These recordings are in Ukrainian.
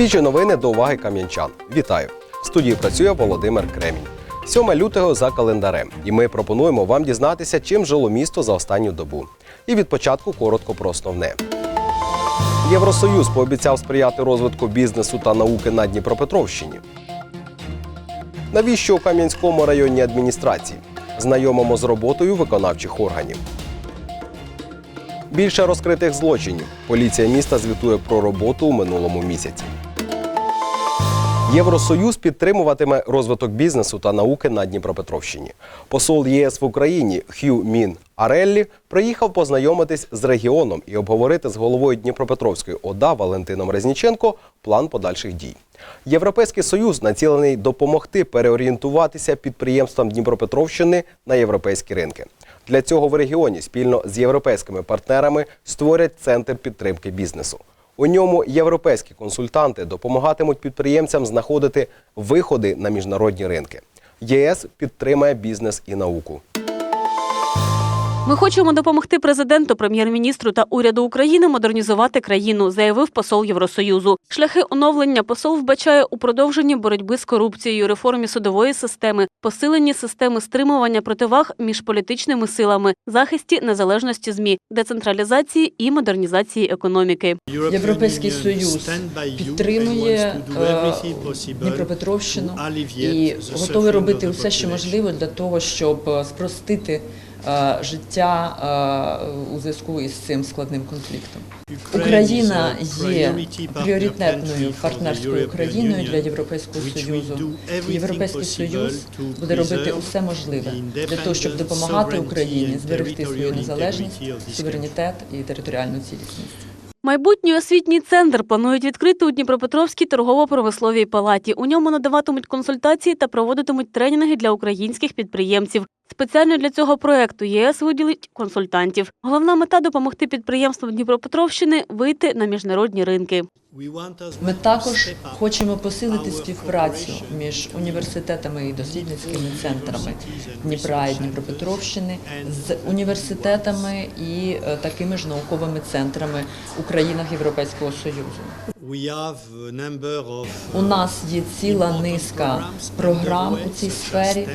Свіжі новини до уваги кам'янчан. Вітаю! В студії працює Володимир Кремінь. 7 лютого за календарем, і ми пропонуємо вам дізнатися, чим жило місто за останню добу. І від початку коротко про основне. Євросоюз пообіцяв сприяти розвитку бізнесу та науки на Дніпропетровщині. Навіщо у Кам'янському районній адміністрації? Знайомимо з роботою виконавчих органів. Більше розкритих злочинів. Поліція міста звітує про роботу у минулому місяці. Євросоюз підтримуватиме розвиток бізнесу та науки на Дніпропетровщині. Посол ЄС в Україні Хью Мін Ареллі приїхав познайомитись з регіоном і обговорити з головою Дніпропетровської ОДА Валентином Резніченко план подальших дій. Європейський союз націлений допомогти переорієнтуватися підприємствам Дніпропетровщини на європейські ринки. Для цього в регіоні спільно з європейськими партнерами створять центр підтримки бізнесу. У ньому європейські консультанти допомагатимуть підприємцям знаходити виходи на міжнародні ринки. ЄС підтримає бізнес і науку. Ми хочемо допомогти президенту, прем'єр-міністру та уряду України модернізувати країну, заявив посол Євросоюзу. Шляхи оновлення посол вбачає у продовженні боротьби з корупцією, реформі судової системи, посиленні системи стримування противаг між політичними силами, захисті незалежності змі, децентралізації і модернізації економіки. Європейський Союз підтримує е, Дніпропетровщину і готовий робити все, що можливо для того, щоб е, спростити е, життя е, у зв'язку із цим складним конфліктом. Україна є пріоритетною партнерською країною для Європейського союзу. Європейський союз буде робити усе можливе для того, щоб допомагати Україні зберегти свою незалежність, суверенітет і територіальну цілісність. Майбутній освітній центр планують відкрити у Дніпропетровській торгово-промисловій палаті. У ньому надаватимуть консультації та проводитимуть тренінги для українських підприємців. Спеціально для цього проекту ЄС виділить консультантів. Головна мета допомогти підприємствам Дніпропетровщини вийти на міжнародні ринки. Ми також хочемо посилити співпрацю між університетами і дослідницькими центрами Дніпра і Дніпропетровщини з університетами і е, такими ж науковими центрами у країнах Європейського Союзу. У нас є ціла низка програм у цій сфері,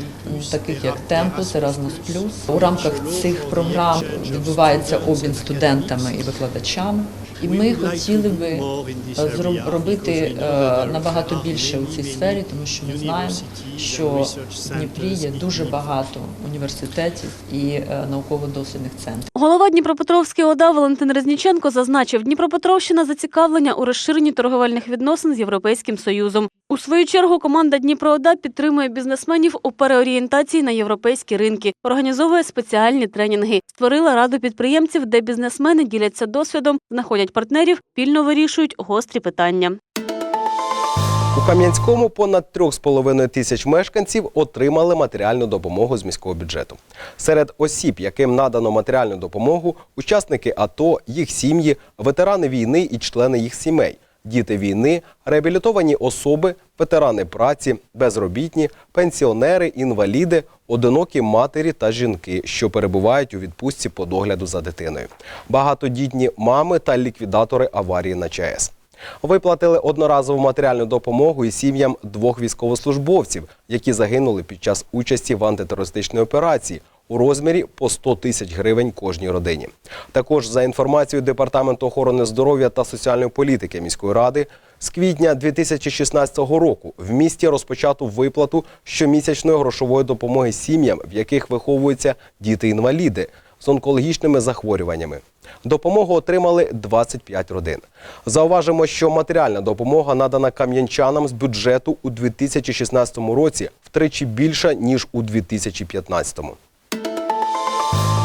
таких як Темпус, Erasmus+. У рамках цих програм відбувається обмін студентами і викладачами. І ми хотіли би е, робити е, набагато більше у цій сфері, тому що ми знаємо, що в Дніпрі є дуже багато університетів і е, науково-дослідних центрів. Голова Дніпропетровської ОДА Валентин Резніченко зазначив, Дніпропетровщина зацікавлення у розширенні торговельних відносин з Європейським Союзом. У свою чергу команда Дніпроода підтримує бізнесменів у переорієнтації на європейські ринки, організовує спеціальні тренінги, створила раду підприємців, де бізнесмени діляться досвідом, знаходять партнерів, пільно вирішують гострі питання. У Кам'янському понад 3,5 тисяч мешканців отримали матеріальну допомогу з міського бюджету. Серед осіб, яким надано матеріальну допомогу, учасники АТО, їх сім'ї, ветерани війни і члени їх сімей, діти війни, реабілітовані особи, ветерани праці, безробітні, пенсіонери, інваліди, одинокі матері та жінки, що перебувають у відпустці по догляду за дитиною, багатодітні мами та ліквідатори аварії на ЧАЕС. Виплатили одноразову матеріальну допомогу і сім'ям двох військовослужбовців, які загинули під час участі в антитерористичній операції у розмірі по 100 тисяч гривень кожній родині. Також за інформацією Департаменту охорони здоров'я та соціальної політики міської ради, з квітня 2016 року в місті розпочато виплату щомісячної грошової допомоги сім'ям, в яких виховуються діти-інваліди з онкологічними захворюваннями. Допомогу отримали 25 родин. Зауважимо, що матеріальна допомога надана кам'янчанам з бюджету у 2016 році втричі більша ніж у 2015.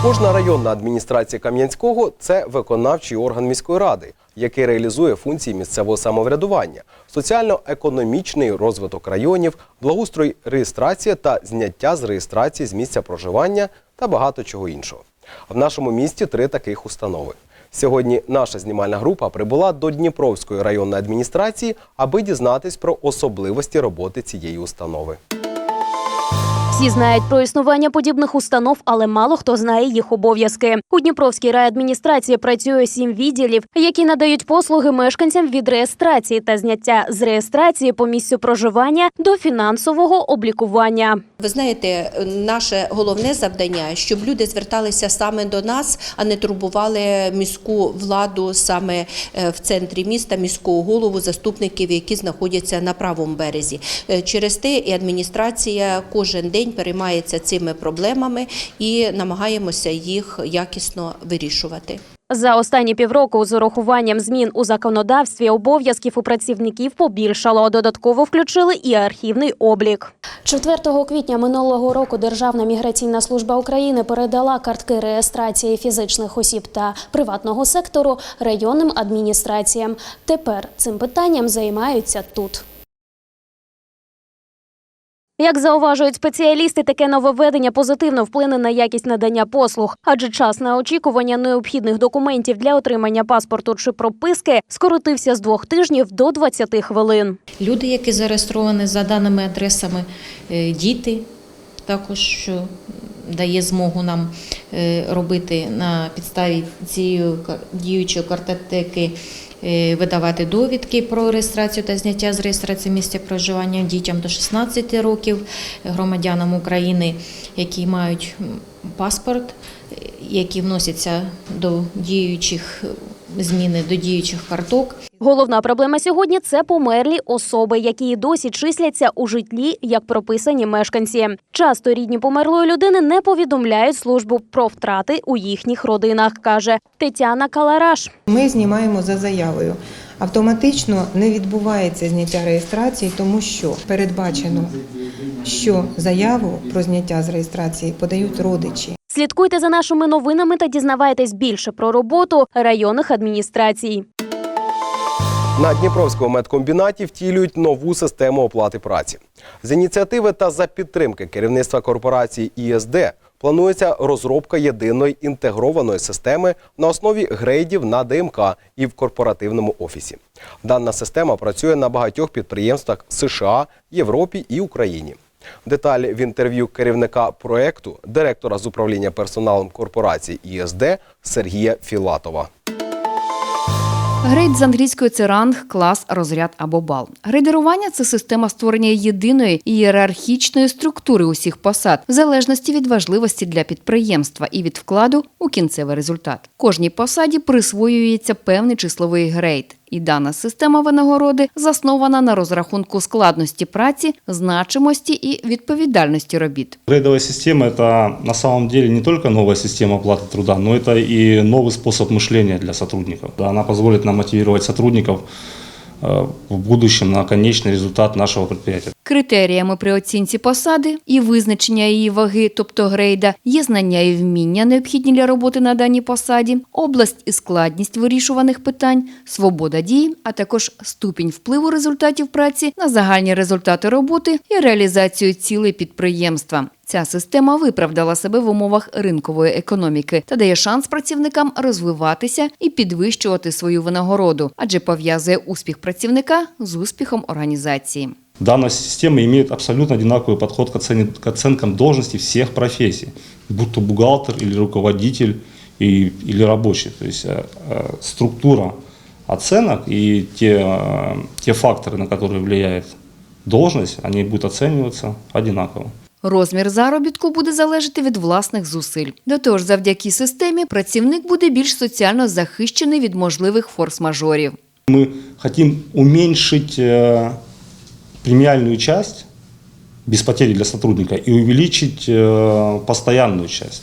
Кожна районна адміністрація Кам'янського це виконавчий орган міської ради, який реалізує функції місцевого самоврядування, соціально-економічний розвиток районів, благоустрой реєстрація та зняття з реєстрації з місця проживання та багато чого іншого. В нашому місті три таких установи. Сьогодні наша знімальна група прибула до Дніпровської районної адміністрації, аби дізнатись про особливості роботи цієї установи. Всі знають про існування подібних установ, але мало хто знає їх обов'язки. У Дніпровській райадміністрації працює сім відділів, які надають послуги мешканцям від реєстрації та зняття з реєстрації по місцю проживання до фінансового облікування. Ви знаєте, наше головне завдання, щоб люди зверталися саме до нас, а не турбували міську владу саме е, в центрі міста, міського голову, заступників, які знаходяться на правому березі. Е, Через те і адміністрація кожен день переймається цими проблемами і намагаємося їх якісно вирішувати. За останні півроку з урахуванням змін у законодавстві обов'язків у працівників побільшало. Додатково включили і архівний облік. 4 квітня минулого року Державна міграційна служба України передала картки реєстрації фізичних осіб та приватного сектору районним адміністраціям. Тепер цим питанням займаються тут. Як зауважують спеціалісти, таке нововведення позитивно вплине на якість надання послуг, адже час на очікування необхідних документів для отримання паспорту чи прописки скоротився з двох тижнів до 20 хвилин. Люди, які зареєстровані за даними адресами, е, діти також що дає змогу нам е, робити на підставі цієї діючої картотеки. Е, Видавати довідки про реєстрацію та зняття з реєстрації місця проживання дітям до 16 років, громадянам України, які мають паспорт, е, які вносяться до діючих е, зміни до діючих карток. Головна проблема сьогодні це померлі особи, які і досі числяться у житлі як прописані мешканці. Часто рідні померлої людини не повідомляють службу про втрати у їхніх родинах, каже Тетяна Калараш. Ми знімаємо за заявою. Автоматично не відбувається зняття реєстрації, тому що передбачено, що заяву про зняття з реєстрації подають родичі. Слідкуйте за нашими новинами та дізнавайтесь більше про роботу районних адміністрацій. На Дніпровському медкомбінаті втілюють нову систему оплати праці. З ініціативи та за підтримки керівництва корпорації ІСД планується розробка єдиної інтегрованої системи на основі грейдів на ДМК і в корпоративному офісі. Дана система працює на багатьох підприємствах США, Європі і Україні. Деталі в інтерв'ю керівника проекту, директора з управління персоналом корпорації ІСД Сергія Філатова. Грейд з англійської це ранг, клас, розряд або бал. Грейдерування це система створення єдиної ієрархічної структури усіх посад, в залежності від важливості для підприємства і від вкладу у кінцевий результат. Кожній посаді присвоюється певний числовий грейд. І дана система винагороди заснована на розрахунку складності праці, значимості і відповідальності робіт. Грейдовая система – это на самом деле не только новая система оплаты труда, но это и новый способ мышления для сотрудников. Да, Она позволит нам мотивировать сотрудников э, в будущем на конечный результат нашего предприятия. Критеріями при оцінці посади і визначення її ваги, тобто грейда, є знання і вміння, необхідні для роботи на даній посаді, область і складність вирішуваних питань, свобода дії, а також ступінь впливу результатів праці на загальні результати роботи і реалізацію цілей підприємства. Ця система виправдала себе в умовах ринкової економіки та дає шанс працівникам розвиватися і підвищувати свою винагороду, адже пов'язує успіх працівника з успіхом організації. Данная система имеет абсолютно одинаковый подход к, оцени- к оценкам должностей всех профессий, будь то бухгалтер или руководитель и, или рабочий. То есть э, э, структура оценок и те, э, те факторы, на которые влияет должность, они будут оцениваться одинаково. Розмір заробітку буде залежати від власних зусиль. До того ж, завдяки системі працівник буде більш соціально захищений від можливих форс-мажорів. Мы хотим уменьшить э, премиальную часть без потери для сотрудника и увеличить э, постоянную часть.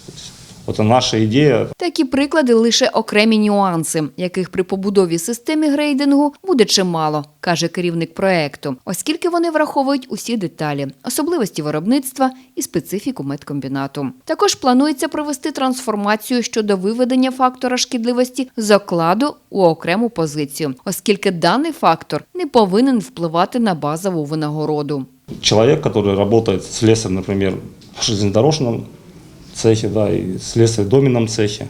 Это наша идея. Такі приклади лише окремі нюанси, яких при побудові системи грейдингу буде чимало, каже керівник проекту, оскільки вони враховують усі деталі, особливості виробництва і специфіку медкомбінату. Також планується провести трансформацію щодо виведення фактора шкідливості з окладу у окрему позицію, оскільки даний фактор не повинен впливати на базову винагороду. Человек, который работает слесарем, например, в железнодорожном цехе, да, и слесарь в доменном цехе,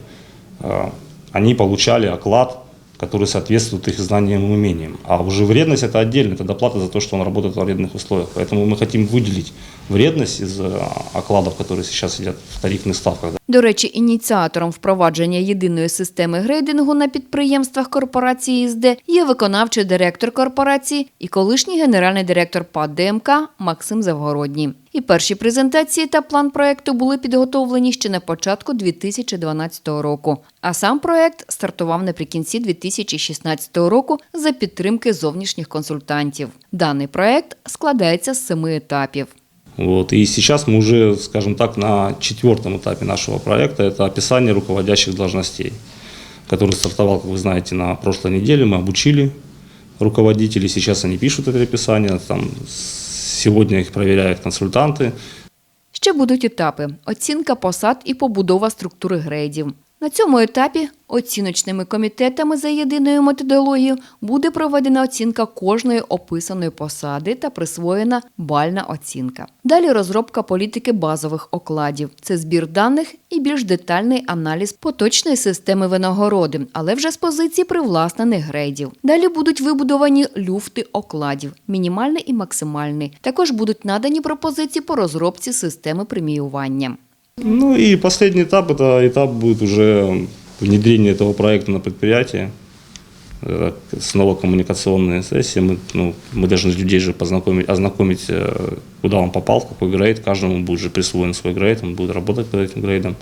э, они получали оклад которые соответствуют их знаниям и умениям. А уже вредность это отдельно, это доплата за то, что он работает в вредных условиях. Поэтому мы хотим выделить вредность из э, окладов, которые сейчас сидят в тарифных ставках. До речі, ініціатором впровадження єдиної системи грейдингу на підприємствах корпорації СД є виконавчий директор корпорації і колишній генеральний директор ПАД ДМК Максим Завгородній. І перші презентації та план проекту були підготовлені ще на початку 2012 року. А сам проект стартував наприкінці 2016 року за підтримки зовнішніх консультантів. Даний проект складається з семи етапів. Вот. И сейчас мы уже, скажем так, на четвертом этапе нашего проекта. Это описание руководящих должностей, который стартовал, как вы знаете, на прошлой неделе. Мы обучили руководителей. Сейчас они пишут это описание. Там, сегодня их проверяют консультанты. Ще будуть етапи: оцінка посад і побудова структури грейдів. На цьому етапі оціночними комітетами за єдиною методологією буде проведена оцінка кожної описаної посади та присвоєна бальна оцінка. Далі розробка політики базових окладів. Це збір даних і більш детальний аналіз поточної системи винагороди, але вже з позиції привласнених грейдів. Далі будуть вибудовані люфти окладів, мінімальний і максимальний. Також будуть надані пропозиції по розробці системи преміювання. Ну и последний этап, это этап будет уже внедрение этого проекта на предприятие. Это снова коммуникационная сессия. Мы, ну, мы должны людей же познакомить, ознакомить, э, куда он попал, в какой грейд. Каждому будет же присвоен свой грейд, он будет работать под этим грейдом,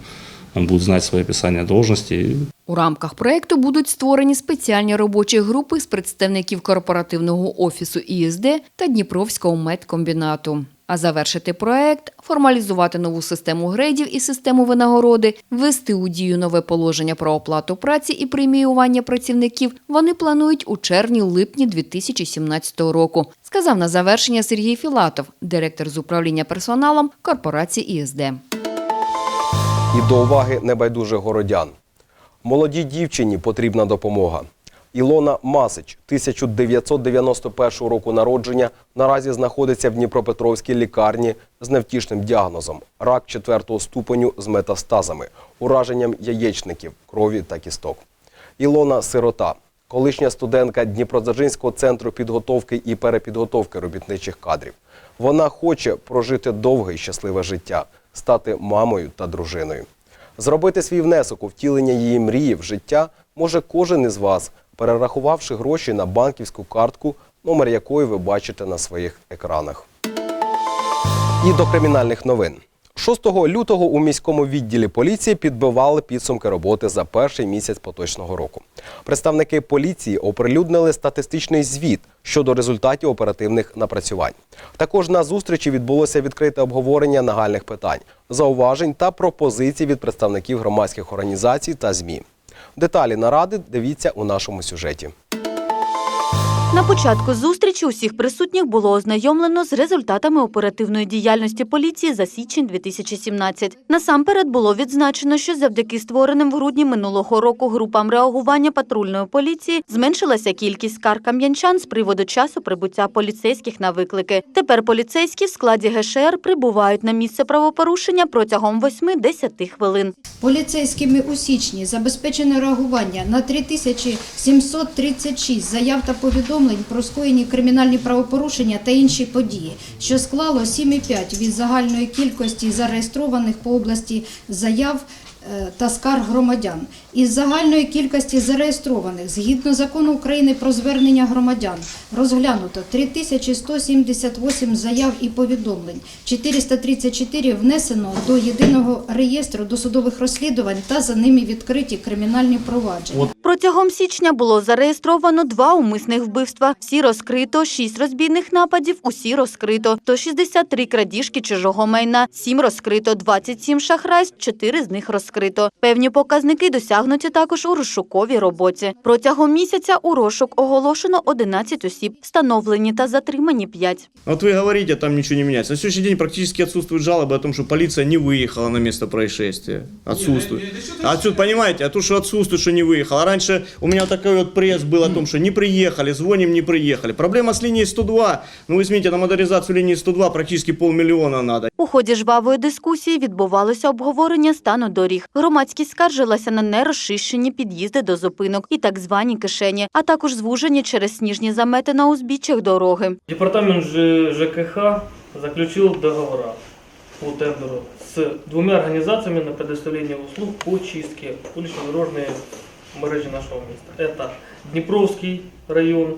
он будет знать свое описание должности. У рамках проекту будуть створені спеціальні робочі групи з представників корпоративного офісу ІСД та Дніпровського медкомбінату. А завершити проект, формалізувати нову систему грейдів і систему винагороди, ввести у дію нове положення про оплату праці і преміювання працівників вони планують у червні-липні 2017 року, сказав на завершення Сергій Філатов, директор з управління персоналом корпорації ІСД. І до уваги небайдужих городян. Молодій дівчині потрібна допомога. Ілона Масич, 1991 року народження, наразі знаходиться в Дніпропетровській лікарні з невтішним діагнозом – рак четвертого ступеню з метастазами, ураженням яєчників, крові та кісток. Ілона – сирота, колишня студентка Дніпродзержинського центру підготовки і перепідготовки робітничих кадрів. Вона хоче прожити довге і щасливе життя, стати мамою та дружиною. Зробити свій внесок у втілення її мрії в життя може кожен із вас, перерахувавши гроші на банківську картку, номер якої ви бачите на своїх екранах. І до кримінальних новин. 6 лютого у міському відділі поліції підбивали підсумки роботи за перший місяць поточного року. Представники поліції оприлюднили статистичний звіт щодо результатів оперативних напрацювань. Також на зустрічі відбулося відкрите обговорення нагальних питань, зауважень та пропозицій від представників громадських організацій та ЗМІ. Деталі наради дивіться у нашому сюжеті. На початку зустрічі усіх присутніх було ознайомлено з результатами оперативної діяльності поліції за січень 2017. Насамперед було відзначено, що завдяки створеним в грудні минулого року групам реагування патрульної поліції зменшилася кількість скарг кам'янчан з приводу часу прибуття поліцейських на виклики. Тепер поліцейські в складі ГШР прибувають на місце правопорушення протягом 8-10 хвилин. Поліцейськими у січні забезпечено реагування на 3736 заяв та повідомлень про скоєні кримінальні правопорушення та інші події, що склало 7,5 від загальної кількості зареєстрованих по області заяв та скарг громадян. Із загальної кількості зареєстрованих згідно закону України про звернення громадян розглянуто 3178 заяв і повідомлень, 434 внесено до єдиного реєстру досудових розслідувань та за ними відкриті кримінальні провадження. Протягом січня було зареєстровано два умисних вбивства. Всі розкрито, шість розбійних нападів, усі розкрито. 163 крадіжки чужого майна, сім розкрито, 27 шахрайств, чотири з них розкрито Певні показники досягнуті також у розшуковій роботі. Протягом місяця у розшук оголошено 11 осіб, встановлені та затримані 5. Вот вы говорите, там ничего не меняется. На сегодняшний день практически отсутствуют жалобы о том, что полиция не выехала на место происшествия. Отсутствует. Отсюда, понимаете, а то, что отсутствует, что не выехала. Раньше у меня такой вот пресс был о том, что не приехали, звоним, не приехали. Проблема с линией 102. Ну, вы смотрите, на модернизацию линии 102 практически полмиллиона надо. У ході жвавої дискусії відбувалося обговорення стану доріг. доріг. Громадськість скаржилася на нерозчищені під'їзди до зупинок і так звані кишені, а також звужені через сніжні замети на узбіччях дороги. Департамент Ж- ЖКХ заключил договора по тендеру с двумя организациями на предоставление услуг по чистке улично-дорожной мережи нашего места. Это Днепровский район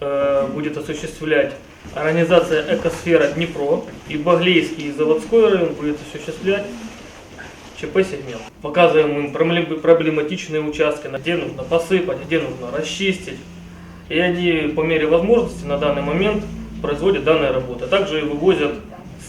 э, будет осуществлять организация «Экосфера Днепро» и Баглейский и Заводской район будет осуществлять ЧП сегмент. Показываем им проблем- проблематичные участки, где нужно посыпать, где нужно расчистить. И они по мере возможности на данный момент производят данные работы. Также вывозят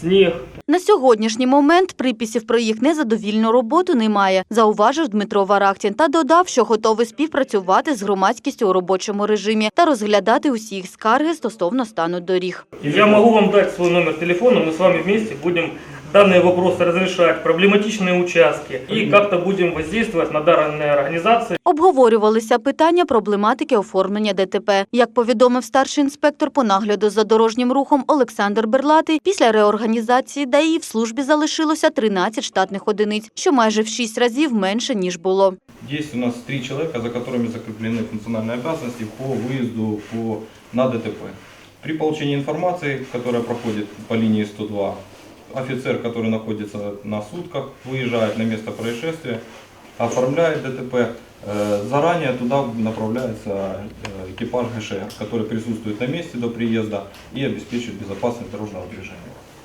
снег, На сьогоднішній момент приписів про їх незадовільну роботу немає, зауважив Дмитро Варахтін та додав, що готовий співпрацювати з громадськістю у робочому режимі та розглядати усі їх скарги стосовно стану доріг. Я могу вам дать свой номер телефона, мы с вами вместе будем данные вопросы разрешать, проблематичные участки, и как-то будем воздействовать на данные организации. Обговорювалися питання проблематики оформлення ДТП. Як повідомив старший інспектор по нагляду за дорожнім рухом Олександр Берлатий, після реорганізації ДАІ в службі залишилося 13 штатних одиниць, що майже в 6 разів менше ніж було. Есть у нас три человека, за которыми закреплены функциональные обязанности по выезду по, на ДТП. При получении информации, которая проходит по линии 102, офицер, который находится на сутках, выезжает на место происшествия, оформляет ДТП. Э, Заранее туда направляется э, экипаж ГШР, который присутствует на месте до приезда и обеспечивает безопасность дорожного движения.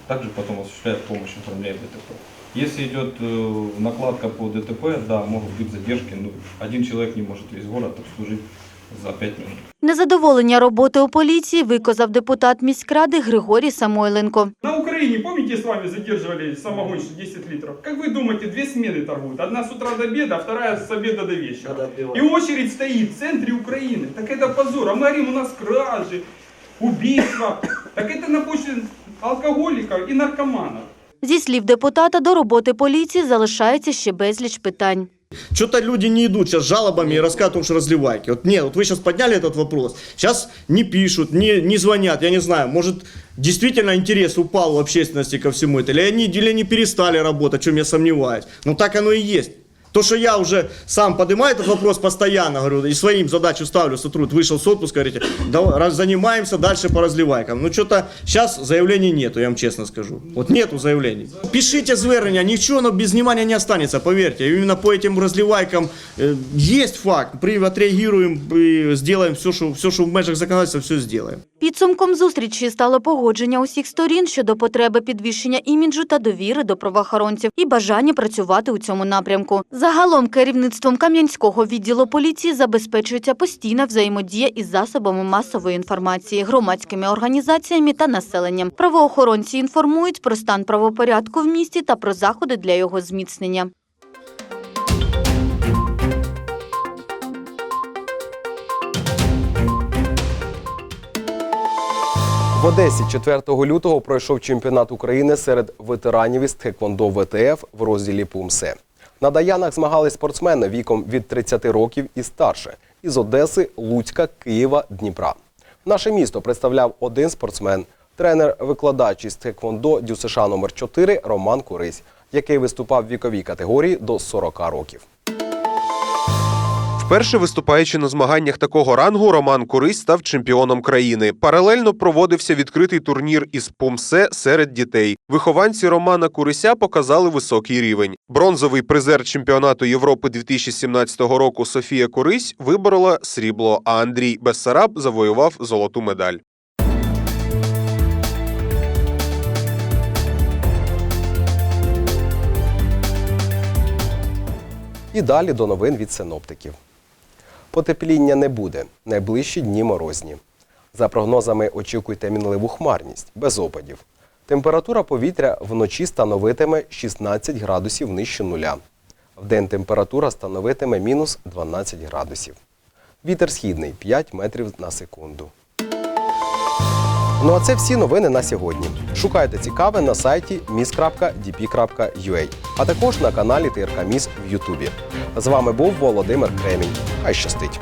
Также потом осуществляет помощь, оформляет ДТП. Если идет э, накладка по ДТП, да, могут быть задержки, но один человек не может весь город обслужить за 5 минут. Незадоволення роботою поліції виказав депутат міськради Григорій Самойленко. На Украине, помните, с вами задерживали самогонщик 10 литров? Как вы думаете, две смены торгуют? Одна с утра до обеда, а вторая с обеда до вечера. И очередь стоит в центре Украины. Так это позор. А мы говорим, у нас кражи, убийства. Так это на почве алкоголиков и наркоманов. Зі слів депутата, до роботи поліції залишається ще безліч питань. Что-то люди не идут сейчас жалобами и рассказывают что разливайки. Вот нет, вот вы сейчас подняли этот вопрос, сейчас не пишут, не, не звонят, я не знаю, может действительно интерес упал у общественности ко всему это, или они, или они перестали работать, в чем я сомневаюсь. Но так оно и есть. То, что я уже сам поднимаю этот вопрос постоянно, говорю, и своим задачу ставлю, сотруд вышел с отпуска, говорите, давай, раз- занимаемся дальше по разливайкам. Ну, что-то сейчас заявлений нету, я вам честно скажу. Вот нету заявлений. Пишите звернення, ничего оно без внимания не останется, поверьте. Именно по этим разливайкам э, есть факт. При отреагируем и сделаем все, что, все, что в межах законодательства, все сделаем. Підсумком зустрічі стало погодження усіх сторін щодо потреби підвищення іміджу та довіри до правоохоронців і бажання працювати у цьому напрямку. Загалом керівництвом Кам'янського відділу поліції забезпечується постійна взаємодія із засобами масової інформації, громадськими організаціями та населенням. Правоохоронці інформують про стан правопорядку в місті та про заходи для його зміцнення. В Одесі 4 лютого пройшов чемпіонат України серед ветеранів із тхеквондо ВТФ в розділі Пумсе. На Даянах змагались спортсмени віком від 30 років і старше із Одеси, Луцька, Києва, Дніпра. Наше місто представляв один спортсмен, тренер-викладач із тхеквондо Дюсиша номер 4 Роман Курись, який виступав в віковій категорії до 40 років. Вперше виступаючи на змаганнях такого рангу, Роман Курись став чемпіоном країни. Паралельно проводився відкритий турнір із Пумсе серед дітей. Вихованці Романа Курися показали високий рівень. Бронзовий призер чемпіонату Європи 2017 року Софія Курись виборола срібло, а Андрій Бессараб завоював золоту медаль. І далі до новин від синоптиків. Потепління не буде. Найближчі дні морозні. За прогнозами, очікуйте мінливу хмарність, без опадів. Температура повітря вночі становитиме 16 градусів нижче нуля. Вдень температура становитиме мінус 12 градусів. Вітер східний 5 метрів на секунду. Ну а це всі новини на сьогодні. Шукайте цікаве на сайті mis.dp.ua, а також на каналі ТРК Міс в Ютубі. З вами був Володимир Кремінь. Хай щастить!